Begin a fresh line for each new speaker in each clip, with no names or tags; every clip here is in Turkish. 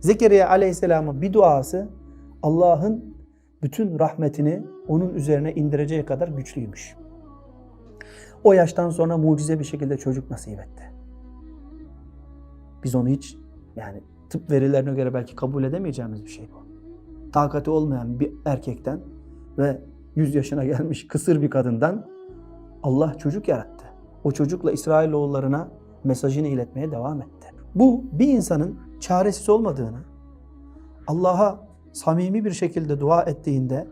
Zekeriya aleyhisselamın bir duası Allah'ın bütün rahmetini onun üzerine indireceği kadar güçlüymüş. O yaştan sonra mucize bir şekilde çocuk nasip etti. Biz onu hiç yani tıp verilerine göre belki kabul edemeyeceğimiz bir şey bu. Takati olmayan bir erkekten ve 100 yaşına gelmiş kısır bir kadından Allah çocuk yarattı. O çocukla İsrailoğullarına mesajını iletmeye devam etti. Bu bir insanın çaresiz olmadığını, Allah'a samimi bir şekilde dua ettiğinde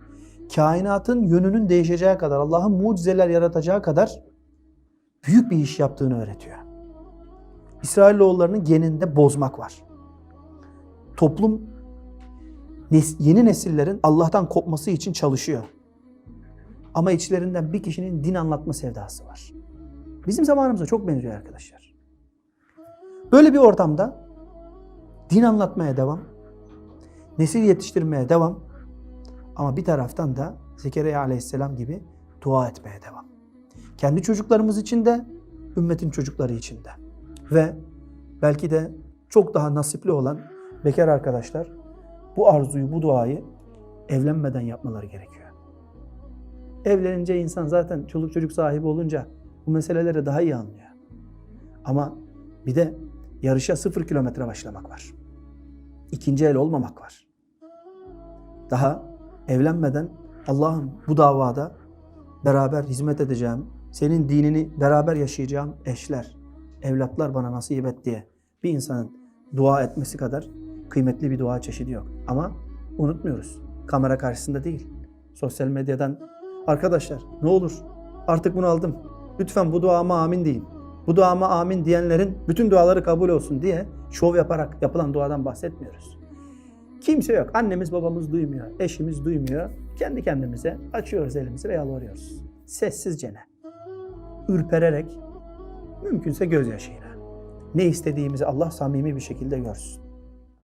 kainatın yönünün değişeceği kadar, Allah'ın mucizeler yaratacağı kadar büyük bir iş yaptığını öğretiyor. İsrailoğullarının geninde bozmak var. Toplum yeni nesillerin Allah'tan kopması için çalışıyor. Ama içlerinden bir kişinin din anlatma sevdası var. Bizim zamanımıza çok benziyor arkadaşlar. Böyle bir ortamda din anlatmaya devam, nesil yetiştirmeye devam ama bir taraftan da Zekeriya aleyhisselam gibi dua etmeye devam. Kendi çocuklarımız için de, ümmetin çocukları için de. Ve belki de çok daha nasipli olan bekar arkadaşlar bu arzuyu, bu duayı evlenmeden yapmaları gerekiyor. Evlenince insan zaten çoluk çocuk sahibi olunca bu meseleleri daha iyi anlıyor. Ama bir de yarışa sıfır kilometre başlamak var. İkinci el olmamak var. Daha evlenmeden Allah'ım bu davada beraber hizmet edeceğim, senin dinini beraber yaşayacağım eşler, evlatlar bana nasip et diye bir insanın dua etmesi kadar kıymetli bir dua çeşidi yok. Ama unutmuyoruz. Kamera karşısında değil. Sosyal medyadan arkadaşlar ne olur artık bunu aldım. Lütfen bu duama amin deyin. Bu duama amin diyenlerin bütün duaları kabul olsun diye şov yaparak yapılan duadan bahsetmiyoruz. Kimse yok. Annemiz babamız duymuyor. Eşimiz duymuyor. Kendi kendimize açıyoruz elimizi ve yalvarıyoruz. Sessizce ne? Ürpererek, mümkünse gözyaşıyla. Ne istediğimizi Allah samimi bir şekilde görsün.